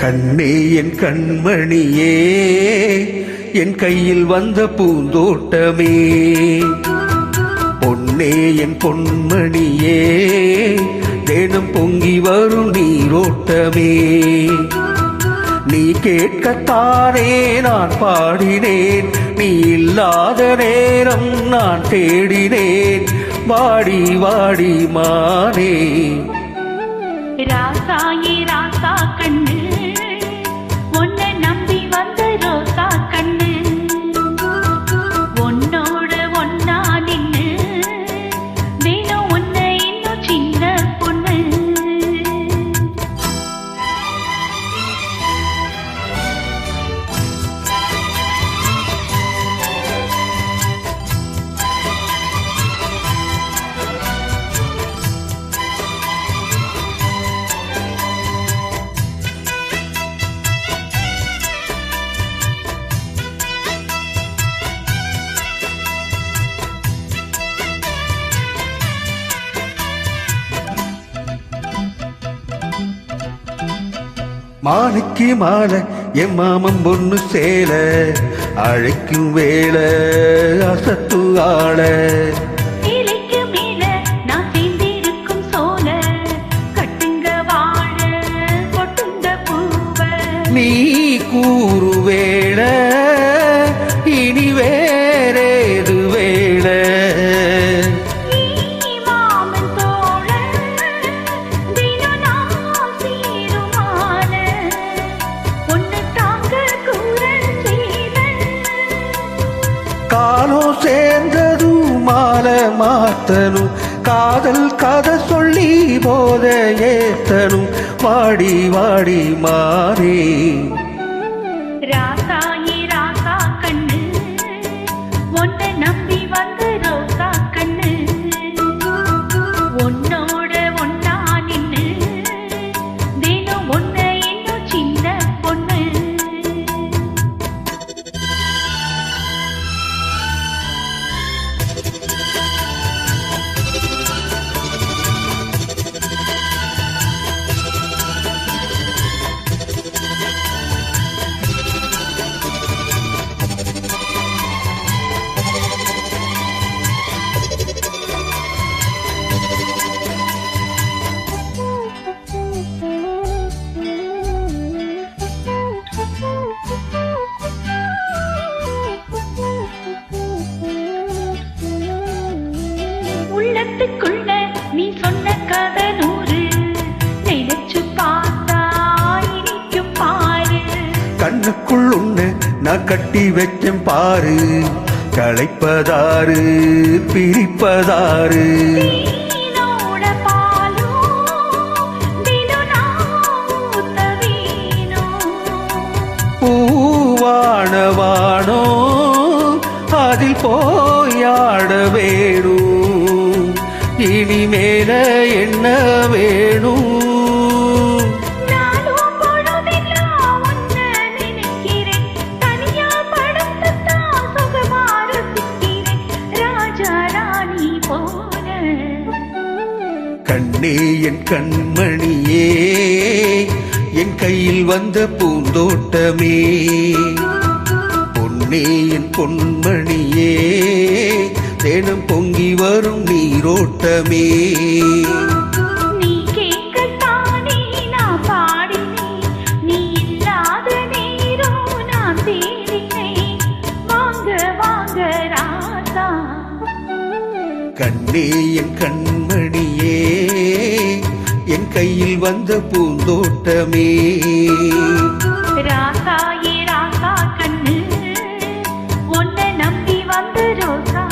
கண்ணே என் கண்மணியே என் கையில் வந்த பூந்தோட்டமே. பொன்னே என் பொன்மணியே தேனம் பொங்கி வரும் நீரோட்டமே. நீ கேட்கத்தானே நான் பாடினேன். நீ இல்லாத நேரம் நான் தேடினேன். வாடி வாடி மானே. ராசாயி ராசா கண்ணு. மாலைக்கு மாலை என் மாமன் பொண்ணு சேல அழைக்கும் வேலை அசத்து ஆளை. மாத்தனும் காதல் கதை சொல்லி போத ஏத்தனும் வாடி வாடி மாறே. உன்னை நான் கட்டி வச்சேன் பாரு. களைப்பதாரு பிரிப்பதாரு நீனோட பூவானவானோ அதில் போயாட வேணும். இனிமேல என்ன வேணும்? என் கண்மணியே என் கையில் வந்த பூந்தோட்டமே. பொன்னே என் பொன்மணியே தினம் பொங்கி வரும் நீரோட்டமே. நீ கேட்கத்தானே நான் கையில் வந்த பூந்தோட்டமே. ராசாயே ராசா கண்ணு ஒன்ன நம்பி வந்த ரோசா.